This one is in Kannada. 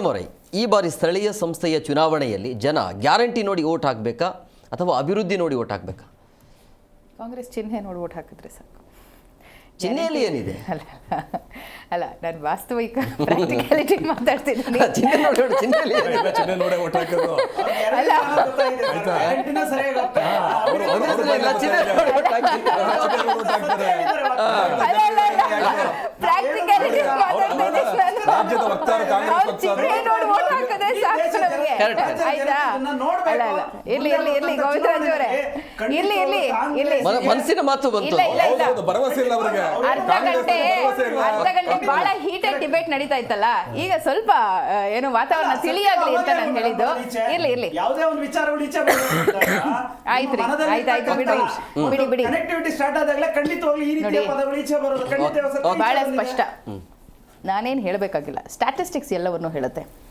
ಅವರೇ ಈ ಬಾರಿ ಸ್ಥಳೀಯ ಸಂಸ್ಥೆಯ ಚುನಾವಣೆಯಲ್ಲಿ ಜನ ಗ್ಯಾರಂಟಿ ನೋಡಿ ಓಟ್ ಹಾಕಬೇಕಾ ಅಥವಾ ಅಭಿವೃದ್ಧಿ ನೋಡಿ ಓಟ್ ಹಾಕಬೇಕಾ ಕಾಂಗ್ರೆಸ್ ಚಿಹ್ನೆ ನೋಡಿ ಓಟ್ ಹಾಕಿದ್ರೆ ಸಾಕು ಚಿಹ್ನೆಯಲ್ಲಿ ಏನಿದೆ ಅಲ್ಲ ಅಲ್ಲ ನಾನು ವಾಸ್ತವಿಕ ಪ್ರಾಕ್ಟಿಕಾಲಿಟಿ ಮಾತಾಡ್ತಿದ್ದೀನಿ ಚಿಹ್ನೆ ನೋಡಿ ನೋಡಿ ಚಿಹ್ನೆಯಲ್ಲಿ ಏನಿದೆ? ಎಲ್ಲ ಚಿಹ್ನೆ ನೋಡೇ ಒಟ್ಟು ಹಾಕೋದು ಅಲ್ಲ. ಗ್ಯಾರಂಟಿನೂ ಸರಿಯಾಗಿ ಗೊತ್ತಾ? ಅಭಿವೃದ್ಧಿ ಇಲ್ಲ, ಚಿಹ್ನೆ ನೋಡಿ vote ಹಾಕಿ. ಚಿಹ್ನೆ ನೋಡಿ vote ಹಾಕ್ತಾರೆ. ಅಲ್ಲ ಅಲ್ಲ ಪ್ರಾಕ್ಟಿಕಾಲಿಟಿ ಮಾತಾಡ್ತಿದ್ದೀನಿ ನಾನು. ರಾಜ್ಯದ ವಕ್ತಾರ ಕಾಂಗ್ರೆಸ್ ವಕ್ತಾರ. ಆಯ್ತಾ? ಇರ್ಲಿ ಇರ್ಲಿ ಇರ್ಲಿ ಗೋವಿಂದರಾಜ್ ಅವರೇ ಇರ್ಲಿ ಇರ್ಲಿ ಇರ್ಲಿ ಮನಸ್ಸಿನ ಮಾತು ಬಂತು. ಇಲ್ಲ ಇಲ್ಲ ಇಲ್ಲ. ಭರವಸೆ ಇಲ್ಲ ಅವರಿಗೆ. ಅರ್ಧ ಗಂಟೆ ಅರ್ಧ ಗಂಟೆ ಬಹಳ ಹೀಟೆಡ್ ಡಿಬೇಟ್ ನಡೀತಾ ಇತ್ತಲ್ಲ? ಈಗ ಸ್ವಲ್ಪ ಏನು ವಾತಾವರಣ ತಿಳಿಯಾಗಲಿ ಅಂತ ನಾನು ಹೇಳಿದ್ದು. ಇರ್ಲಿ ಇರ್ಲಿ. ಯಾವುದೇ ಒಂದು ವಿಚಾರಗಳು ಈಚೆ ಬಂದಾಗ ಆಯ್ತ್ರಿ, ಆಯ್ತು ಆಯ್ತು, ಬಿಡಿ. ಬಿಡಿ, ಬಿಡಿ. ಕನೆಕ್ಟಿವಿಟಿ ಸ್ಟಾರ್ಟ್ ಆದಾಗಲೇ ಖಂಡಿತವಾಗ್ಲೂ ಈ ರೀತಿಯ. ಪದಗಳು ಈಚೆ ಬರೋದು. ಖಂಡಿತ ಬಹಳ ಸ್ಪಷ್ಟ. ನಾನೇನು ಹೇಳಬೇಕಾಗಿಲ್ಲ. ಸ್ಟ್ಯಾಟಿಸ್ಟಿಕ್ಸ್ ಎಲ್ಲವನ್ನು ಹೇಳುತ್ತೆ.